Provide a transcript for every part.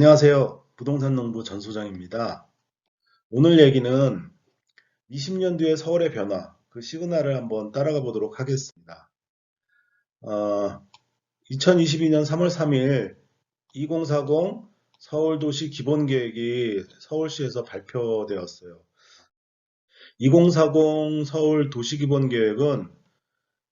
안녕하세요. 부동산 농부 전 소장입니다. 오늘 얘기는 20년 뒤의 서울의 변화, 그 시그널을 한번 따라가 보도록 하겠습니다. 어, 2022년 3월 3일 2040 서울도시 기본계획이 서울시에서 발표되었어요. 2040 서울 도시기본계획은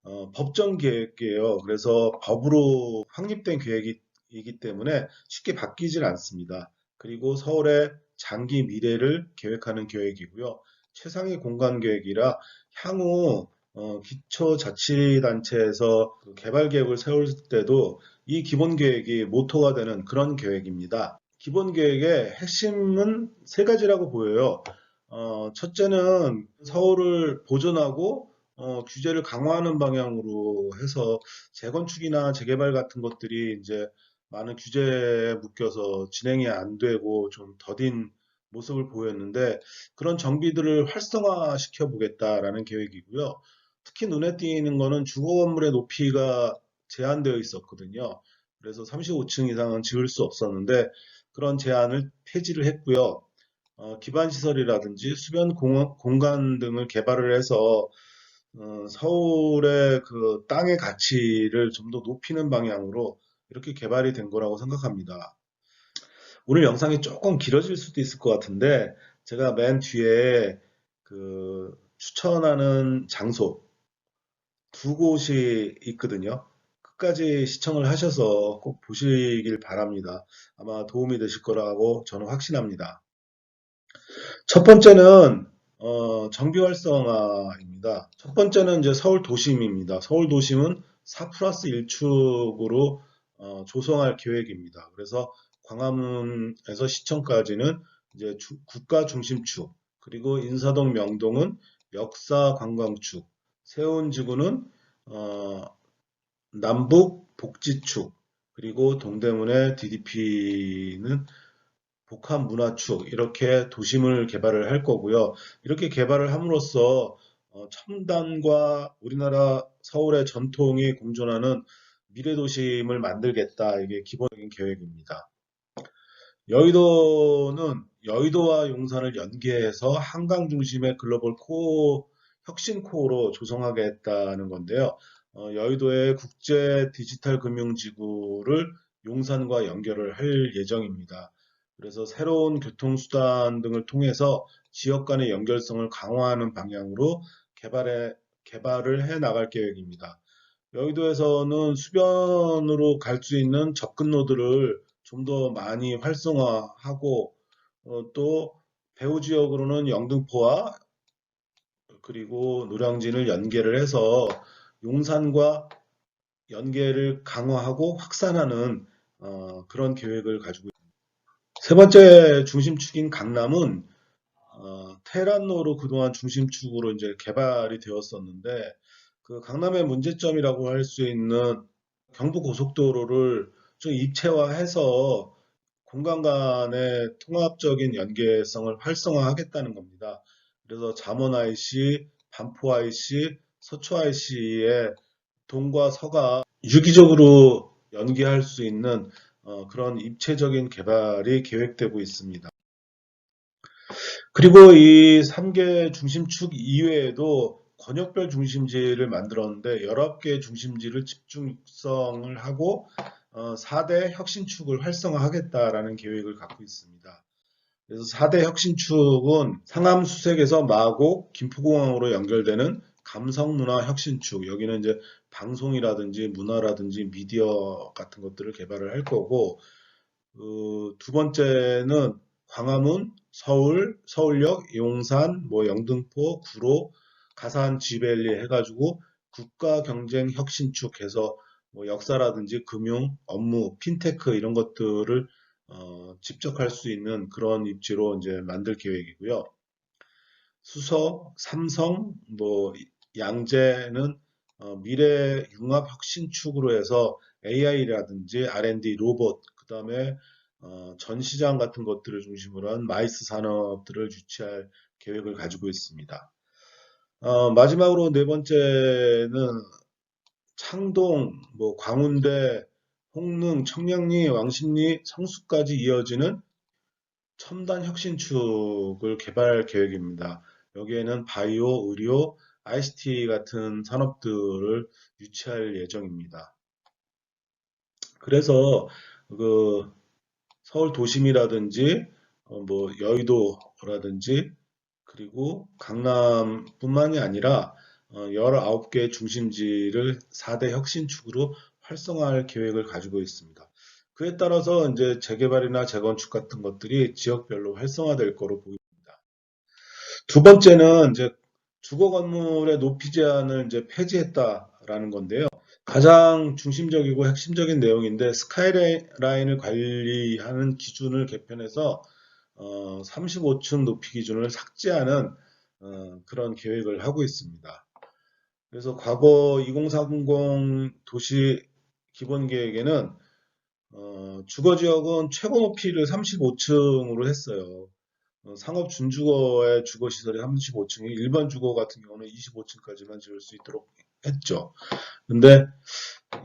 어, 법정 계획이에요. 그래서 법으로 확립된 계획이 기 때문에 쉽게 바뀌질 않습니다. 그리고 서울의 장기 미래를 계획하는 계획이고요. 최상위 공간 계획이라 향후 어, 기초자치단체에서 그 개발 계획을 세울 때도 이 기본 계획이 모토가 되는 그런 계획입니다. 기본 계획의 핵심은 세 가지라고 보여요. 어, 첫째는 서울을 보존하고 어, 규제를 강화하는 방향으로 해서 재건축이나 재개발 같은 것들이 이제 많은 규제에 묶여서 진행이 안 되고 좀 더딘 모습을 보였는데 그런 정비들을 활성화시켜 보겠다라는 계획이고요. 특히 눈에 띄는 거는 주거 건물의 높이가 제한되어 있었거든요. 그래서 35층 이상은 지을 수 없었는데 그런 제한을 폐지를 했고요. 어, 기반 시설이라든지 수변 공, 공간 등을 개발을 해서 어, 서울의 그 땅의 가치를 좀 더 높이는 방향으로 이렇게 개발이 된 거라고 생각합니다. 오늘 영상이 조금 길어질 수도 있을 것 같은데 제가 맨 뒤에 그 추천하는 장소 두 곳이 있거든요. 끝까지 시청을 하셔서 꼭 보시길 바랍니다. 아마 도움이 되실 거라고 저는 확신합니다. 첫 번째는 어, 정비 활성화입니다. 첫 번째는 이제 서울 도심입니다. 서울 도심은 4 플러스 1축으로 어, 조성할 계획입니다. 그래서 광화문에서 시청까지는 이제 주, 국가 중심축, 그리고 인사동 명동은 역사 관광축, 세운지구는 어, 남북 복지축, 그리고 동대문의 DDP는 복합 문화축 이렇게 도심을 개발을 할 거고요. 이렇게 개발을 함으로써 어, 첨단과 우리나라 서울의 전통이 공존하는 미래 도심을 만들겠다. 이게 기본적인 계획입니다. 여의도는 여의도와 용산을 연계해서 한강 중심의 글로벌 코어 혁신 코어로 조성하겠다는 건데요. 어, 여의도의 국제 디지털 금융지구를 용산과 연결을 할 예정입니다. 그래서 새로운 교통수단 등을 통해서 지역 간의 연결성을 강화하는 방향으로 개발에, 개발을 해 나갈 계획입니다. 여의도에서는 수변으로 갈 수 있는 접근로들을 좀더 많이 활성화하고 어, 또 배후 지역으로는 영등포와 그리고 노량진을 연계를 해서 용산과 연계를 강화하고 확산하는 어, 그런 계획을 가지고 있습니다. 세 번째 중심축인 강남은 어, 테란로로 그동안 중심축으로 이제 개발이 되었었는데 그 강남의 문제점이라고 할 수 있는 경부 고속도로를 좀 입체화해서 공간 간의 통합적인 연계성을 활성화하겠다는 겁니다. 그래서 잠원 IC, 반포 IC, 서초 IC의 동과 서가 유기적으로 연계할 수 있는 어, 그런 입체적인 개발이 계획되고 있습니다. 그리고 이 3개 중심축 이외에도 권역별 중심지를 만들었는데 19개 중심지를 집중성을 하고 어, 4대 혁신축을 활성화하겠다라는 계획을 갖고 있습니다. 그래서 4대 혁신축은 상암 수색에서 마곡, 김포공항으로 연결되는 감성문화 혁신축 여기는 이제 방송이라든지 문화라든지 미디어 같은 것들을 개발을 할 거고 그 두 번째는 광화문, 서울, 서울역, 용산, 뭐 영등포, 구로, 가산, 지벨리 해가지고 국가 경쟁 혁신축 해서 뭐 역사라든지 금융, 업무, 핀테크 이런 것들을 어, 집적할 수 있는 그런 입지로 이제 만들 계획이고요. 수서, 삼성, 뭐 양재는 어, 미래 융합 혁신축으로 해서 AI라든지 R&D, 로봇, 그 다음에 어, 전시장 같은 것들을 중심으로 한 마이스 산업들을 유치할 계획을 가지고 있습니다. 어, 마지막으로 네 번째는 창동, 뭐 광운대, 홍릉, 청량리, 왕십리, 성수까지 이어지는 첨단 혁신축을 개발 계획입니다. 여기에는 바이오, 의료, ICT 같은 산업들을 유치할 예정입니다. 그래서 그 서울 도심이라든지 어, 뭐 여의도라든지 그리고 강남뿐만이 아니라 어, 19개 중심지를 4대 혁신축으로 활성화할 계획을 가지고 있습니다. 그에 따라서 이제 재개발이나 재건축 같은 것들이 지역별로 활성화될 거로 보입니다. 두 번째는 이제 주거 건물의 높이 제한을 이제 폐지했다라는 건데요. 가장 중심적이고 핵심적인 내용인데 스카이라인을 관리하는 기준을 개편해서 어, 35층 높이 기준을 삭제하는 어, 그런 계획을 하고 있습니다. 그래서 과거 2030 도시 기본 계획에는 어, 주거 지역은 최고 높이를 35층으로 했어요. 어, 상업 준주거의 주거 시설이 35층이 일반 주거 같은 경우는 25층까지만 지을 수 있도록 했죠. 근데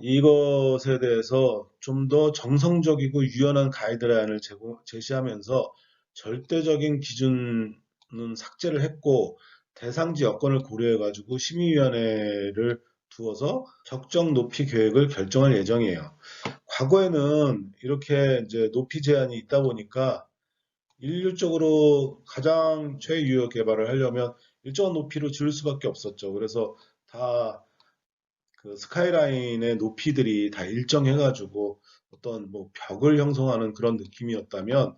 이것에 대해서 좀 더 정성적이고 유연한 가이드라인을 제시하면서 절대적인 기준은 삭제를 했고 대상지 여건을 고려해 가지고 심의위원회를 두어서 적정 높이 계획을 결정할 예정이에요. 과거에는 이렇게 이제 높이 제한이 있다 보니까 일률적으로 가장 최유효 개발을 하려면 일정한 높이로 지을 수밖에 없었죠. 그래서 다 그 스카이라인의 높이들이 다 일정해가지고 어떤 뭐 벽을 형성하는 그런 느낌이었다면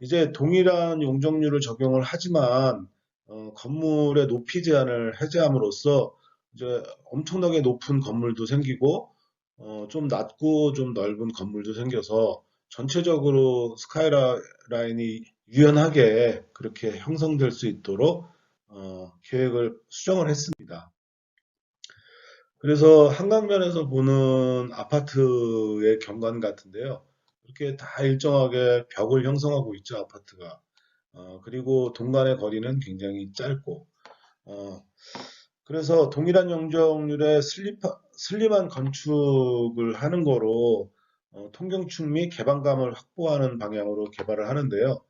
이제 동일한 용적률을 적용을 하지만 어, 건물의 높이 제한을 해제함으로써 이제 엄청나게 높은 건물도 생기고 어, 좀 낮고 좀 넓은 건물도 생겨서 전체적으로 스카이라인이 유연하게 그렇게 형성될 수 있도록 어, 계획을 수정을 했습니다. 그래서 한강변에서 보는 아파트의 경관 같은데요. 이렇게 다 일정하게 벽을 형성하고 있죠, 아파트가. 어, 그리고 동간의 거리는 굉장히 짧고, 어, 그래서 동일한 용적률의 슬립, 슬림한 건축을 하는 거로 어, 통경축 및 개방감을 확보하는 방향으로 개발을 하는데요.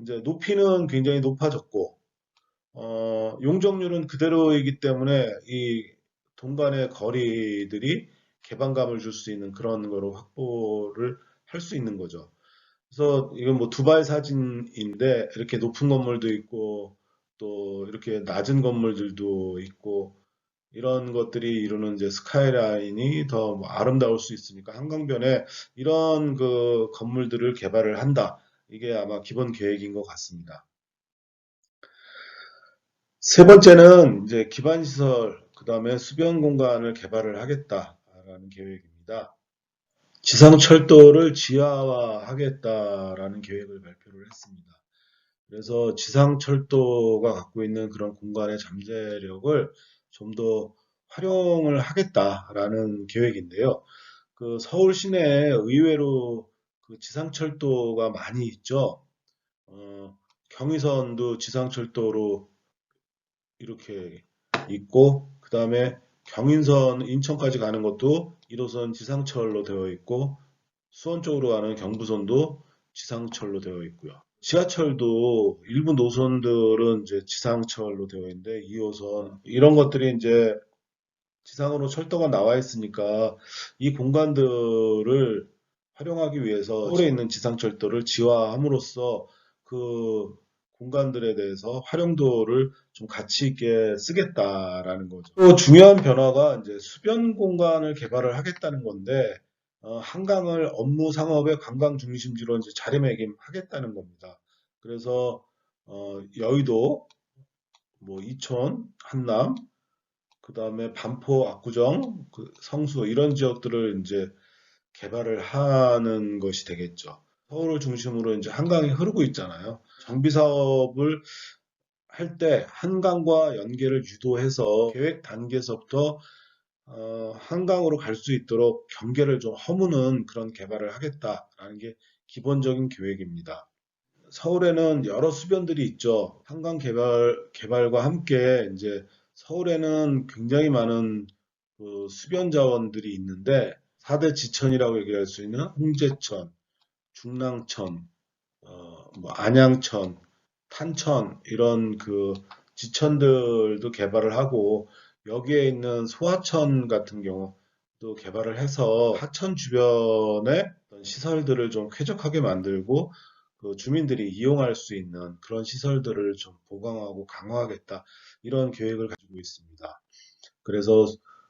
이제 높이는 굉장히 높아졌고, 어, 용적률은 그대로이기 때문에 이 동간의 거리들이 개방감을 줄 수 있는 그런 거로 확보를 할 수 있는 거죠. 그래서 이건 뭐 두발 사진인데 이렇게 높은 건물도 있고 또 이렇게 낮은 건물들도 있고 이런 것들이 이루는 이제 스카이라인이 더 뭐 아름다울 수 있으니까 한강변에 이런 그 건물들을 개발을 한다. 이게 아마 기본 계획인 것 같습니다. 세 번째는 이제 기반시설, 그 다음에 수변 공간을 개발을 하겠다라는 계획입니다. 지상철도를 지하화하겠다라는 계획을 발표를 했습니다. 그래서 지상철도가 갖고 있는 그런 공간의 잠재력을 좀 더 활용을 하겠다라는 계획인데요. 그 서울 시내에 의외로 그 지상철도가 많이 있죠. 어, 경의선도 지상철도로 이렇게 있고, 그 다음에 경인선 인천까지 가는 것도 1호선 지상철로 되어 있고, 수원 쪽으로 가는 경부선도 지상철로 되어 있고요. 지하철도 일부 노선들은 이제 지상철로 되어 있는데 2호선 이런 것들이 이제 지상으로 철도가 나와 있으니까 이 공간들을 활용하기 위해서 서울에 있는 지상철도를 지화함으로써 그 공간들에 대해서 활용도를 좀 가치 있게 쓰겠다라는 거죠. 또 중요한 변화가 이제 수변 공간을 개발을 하겠다는 건데 어, 한강을 업무 상업의 관광 중심지로 이제 자리매김하겠다는 겁니다. 그래서 어, 여의도, 뭐 이촌, 한남, 그 다음에 반포, 압구정, 그 성수 이런 지역들을 이제 개발을 하는 것이 되겠죠. 서울을 중심으로 이제 한강이 흐르고 있잖아요. 정비 사업을 할 때 한강과 연계를 유도해서 계획 단계에서부터 어, 한강으로 갈 수 있도록 경계를 좀 허무는 그런 개발을 하겠다라는 게 기본적인 계획입니다. 서울에는 여러 수변들이 있죠. 한강 개발, 개발과 함께 이제 서울에는 굉장히 많은 그 수변 자원들이 있는데 4대 지천이라고 얘기할 수 있는 홍제천, 중랑천, 어, 뭐 안양천, 탄천 이런 그 지천들도 개발을 하고 여기에 있는 소하천 같은 경우도 개발을 해서 하천 주변에 시설들을 좀 쾌적하게 만들고 그 주민들이 이용할 수 있는 그런 시설들을 좀 보강하고 강화하겠다 이런 계획을 가지고 있습니다. 그래서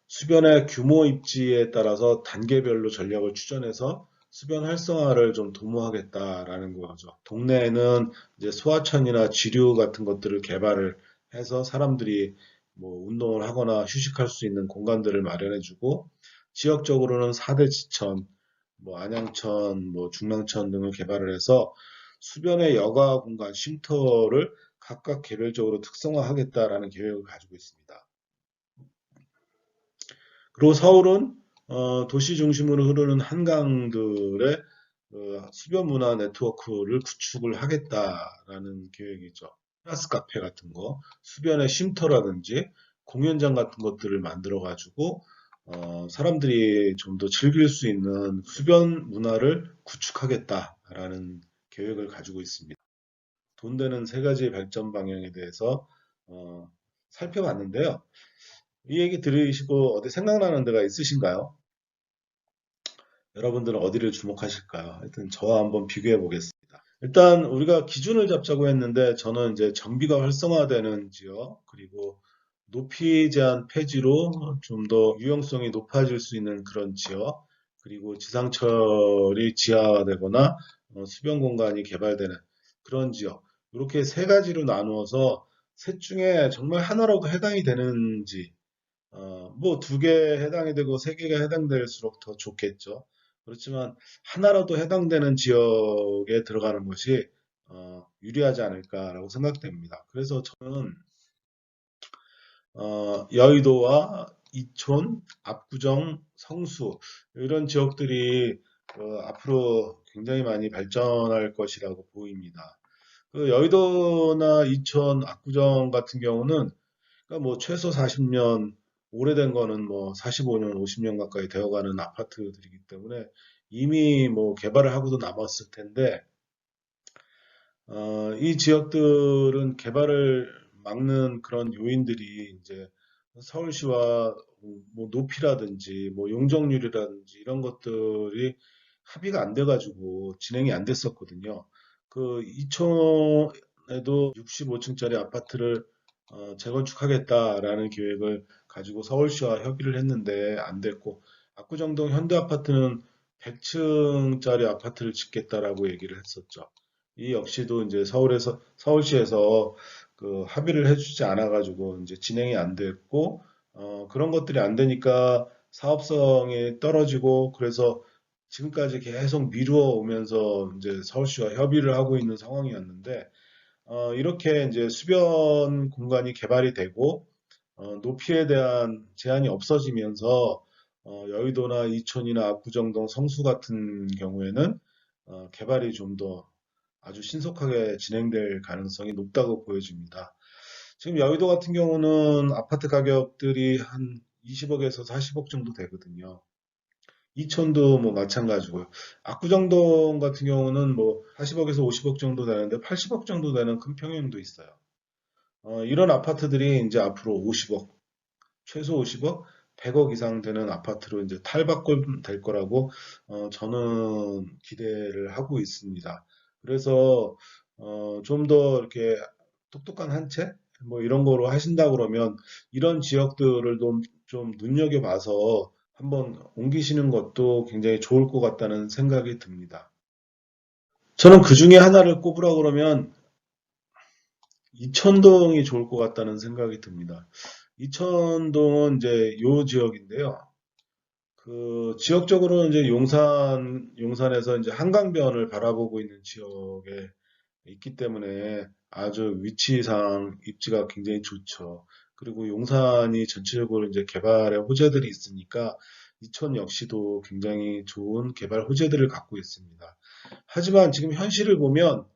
수변의 규모 입지에 따라서 단계별로 전략을 추진해서 수변 활성화를 좀 도모하겠다라는 거죠. 동네에는 이제 소하천이나 지류 같은 것들을 개발을 해서 사람들이 뭐 운동을 하거나 휴식할 수 있는 공간들을 마련해주고 지역적으로는 4대 지천, 뭐 안양천, 뭐 중랑천 등을 개발을 해서 수변의 여가 공간 쉼터를 각각 개별적으로 특성화하겠다라는 계획을 가지고 있습니다. 그리고 서울은 어, 도시 중심으로 흐르는 한강들의 어, 수변 문화 네트워크를 구축을 하겠다라는 계획이죠. 테라스 카페 같은 거, 수변의 쉼터라든지 공연장 같은 것들을 만들어 가지고 어, 사람들이 좀 더 즐길 수 있는 수변 문화를 구축하겠다라는 계획을 가지고 있습니다. 돈 되는 세 가지 발전 방향에 대해서 어, 살펴봤는데요. 이 얘기 들으시고 어디 생각나는 데가 있으신가요? 여러분들은 어디를 주목하실까요? 하여튼 저와 한번 비교해 보겠습니다. 일단 우리가 기준을 잡자고 했는데 저는 이제 정비가 활성화되는 지역 그리고 높이 제한 폐지로 좀 더 유용성이 높아질 수 있는 그런 지역 그리고 지상철이 지하화되거나 어, 수변 공간이 개발되는 그런 지역 이렇게 세 가지로 나누어서 셋 중에 정말 하나라도 해당이 되는지 어, 뭐 두 개 해당이 되고 세 개가 해당될수록 더 좋겠죠. 그렇지만 하나라도 해당되는 지역에 들어가는 것이 어, 유리하지 않을까라고 생각됩니다. 그래서 저는 어, 여의도와 이촌, 압구정, 성수 이런 지역들이 어, 앞으로 굉장히 많이 발전할 것이라고 보입니다. 그 여의도나 이촌, 압구정 같은 경우는 그러니까 뭐 최소 40년 오래된 거는 뭐 45년, 50년 가까이 되어가는 아파트들이기 때문에 이미 뭐 개발을 하고도 남았을 텐데, 어, 이 지역들은 개발을 막는 그런 요인들이 이제 서울시와 뭐 높이라든지 뭐 용적률이라든지 이런 것들이 합의가 안 돼가지고 진행이 안 됐었거든요. 그 이천에도 65층짜리 아파트를 어, 재건축하겠다라는 계획을 가지고 서울시와 협의를 했는데 안 됐고 압구정동 현대아파트는 100층짜리 아파트를 짓겠다라고 얘기를 했었죠. 이 역시도 이제 서울에서 서울시에서 그 합의를 해주지 않아가지고 이제 진행이 안 됐고 어, 그런 것들이 안 되니까 사업성이 떨어지고 그래서 지금까지 계속 미루어 오면서 이제 서울시와 협의를 하고 있는 상황이었는데 어, 이렇게 이제 수변 공간이 개발이 되고 어, 높이에 대한 제한이 없어지면서 어, 여의도나 이촌이나 압구정 동 성수 같은 경우에는 어, 개발이 좀 더 아주 신속하게 진행될 가능성이 높다고 보여집니다. 지금 여의도 같은 경우는 아파트 가격들이 한 20억에서 40억 정도 되거든요. 이천도 뭐 마찬가지고요. 압구정동 같은 경우는 뭐 40억에서 50억 정도 되는데 80억 정도 되는 큰 평형도 있어요. 어, 이런 아파트들이 이제 앞으로 50억, 최소 50억, 100억 이상 되는 아파트로 이제 탈바꿈될 거라고 어, 저는 기대를 하고 있습니다. 그래서 어, 좀 더 이렇게 똑똑한 한 채? 뭐 이런 거로 하신다 그러면 이런 지역들을 좀, 좀 눈여겨봐서 한번 옮기시는 것도 굉장히 좋을 것 같다는 생각이 듭니다. 저는 그 중에 하나를 꼽으라 그러면 이천동이 좋을 것 같다는 생각이 듭니다. 이천동은 이제 요 지역인데요. 그 지역적으로는 이제 용산 용산에서 이제 한강변을 바라보고 있는 지역에 있기 때문에 아주 위치상 입지가 굉장히 좋죠. 그리고 용산이 전체적으로 이제 개발의 호재들이 있으니까 이천 역시도 굉장히 좋은 개발 호재들을 갖고 있습니다. 하지만 지금 현실을 보면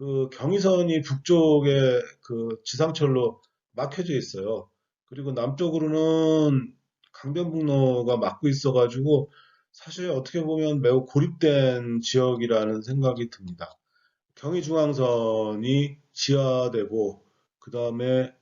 그 경의선이 북쪽에 그 지상철로 막혀져 있어요. 그리고 남쪽으로는 강변북로가 막고 있어가지고 사실 어떻게 보면 매우 고립된 지역이라는 생각이 듭니다. 경의중앙선이 지하되고 그 다음에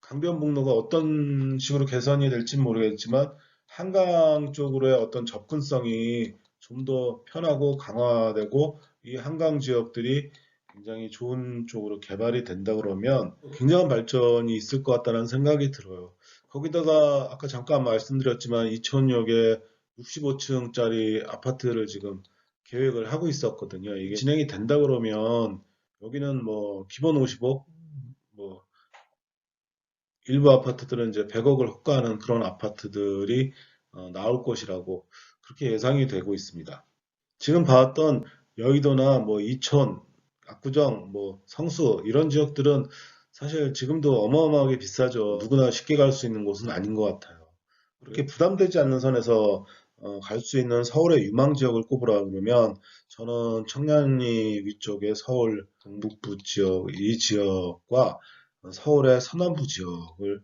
강변북로가 어떤 식으로 개선이 될지 모르겠지만 한강 쪽으로의 어떤 접근성이 좀 더 편하고 강화되고 이 한강 지역들이 굉장히 좋은 쪽으로 개발이 된다 그러면 굉장한 발전이 있을 것 같다는 생각이 들어요. 거기다가 아까 잠깐 말씀드렸지만 이천여 개 65층짜리 아파트를 지금 계획을 하고 있었거든요. 이게 진행이 된다 그러면 여기는 뭐 기본 50억, 뭐 일부 아파트들은 이제 100억을 호가하는 그런 아파트들이 어, 나올 것이라고 그렇게 예상이 되고 있습니다. 지금 봤던 여의도나 뭐 이천, 압구정, 뭐 성수 이런 지역들은 사실 지금도 어마어마하게 비싸죠. 누구나 쉽게 갈 수 있는 곳은 아닌 것 같아요. 그렇게 부담되지 않는 선에서 어, 갈 수 있는 서울의 유망 지역을 꼽으라 그러면 저는 청량리 위쪽의 서울 동북부 지역 이 지역과 서울의 서남부 지역을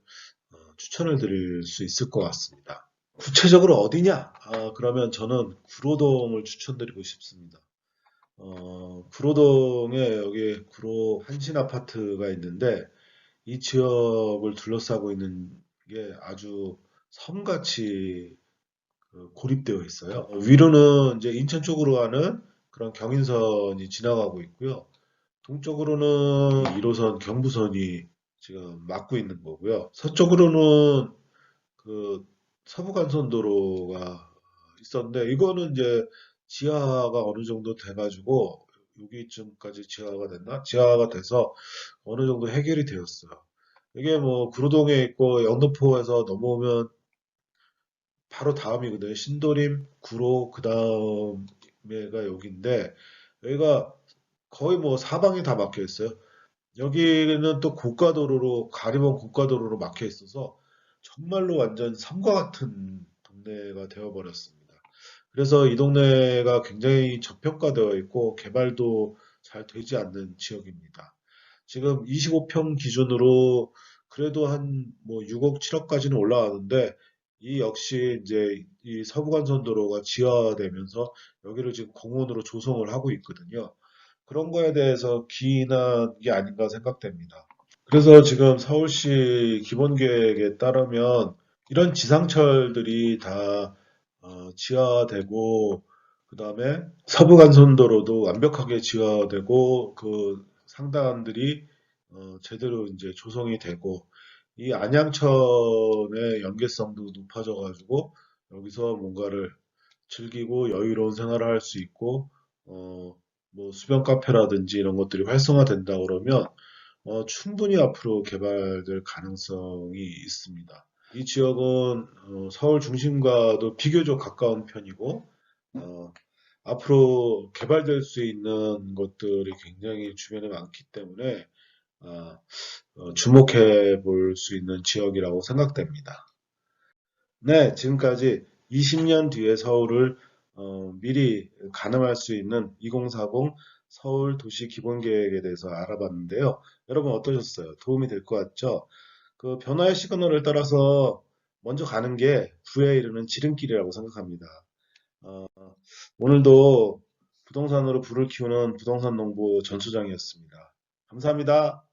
어, 추천을 드릴 수 있을 것 같습니다. 구체적으로 어디냐? 아, 그러면 저는 구로동을 추천드리고 싶습니다. 어, 구로동에 여기 구로 한신 아파트가 있는데 이 지역을 둘러싸고 있는 게 아주 섬같이 그 고립되어 있어요. 어, 위로는 이제 인천 쪽으로 가는 그런 경인선이 지나가고 있고요. 동쪽으로는 1호선 경부선이 지금 막고 있는 거고요. 서쪽으로는 그 서부간선도로가 있었는데 이거는 이제 지하가 어느 정도 돼가지고 여기쯤까지 지하가 됐나? 지하가 돼서 어느 정도 해결이 되었어요. 이게 뭐 구로동에 있고 영등포에서 넘어오면 바로 다음이거든요. 신도림, 구로, 그 다음에가 여기인데 여기가 거의 뭐 사방이 다 막혀 있어요. 여기는 또 고가도로로 가리봉 고가도로로 막혀 있어서 정말로 완전 섬과 같은 동네가 되어버렸습니다. 그래서 이 동네가 굉장히 저평가되어 있고 개발도 잘 되지 않는 지역입니다. 지금 25평 기준으로 그래도 한 뭐 6억, 7억까지는 올라가는데 이 역시 이제 이 서부간선도로가 지하되면서 여기를 지금 공원으로 조성을 하고 있거든요. 그런 거에 대해서 기인한 게 아닌가 생각됩니다. 그래서 지금 서울시 기본계획에 따르면 이런 지상철들이 다 어, 지하되고 그 다음에 서부간선도로도 완벽하게 지하되고 그 상단들이 어, 제대로 이제 조성이 되고 이 안양천의 연계성도 높아져 가지고 여기서 뭔가를 즐기고 여유로운 생활을 할 수 있고 어, 뭐 수변 카페라든지 이런 것들이 활성화된다 그러면 어, 충분히 앞으로 개발될 가능성이 있습니다. 이 지역은 어, 서울 중심과도 비교적 가까운 편이고 어, 앞으로 개발될 수 있는 것들이 굉장히 주변에 많기 때문에 아, 어, 주목해 볼 수 있는 지역이라고 생각됩니다. 네, 지금까지 20년 뒤의 서울을 어, 미리 가늠할 수 있는 2040 서울 도시 기본 계획에 대해서 알아봤는데요. 여러분 어떠셨어요? 도움이 될 것 같죠? 그 변화의 시그널을 따라서 먼저 가는 게 부에 이르는 지름길이라고 생각합니다. 어, 오늘도 부동산으로 부를 키우는 부동산 농부 전소장이었습니다. 감사합니다.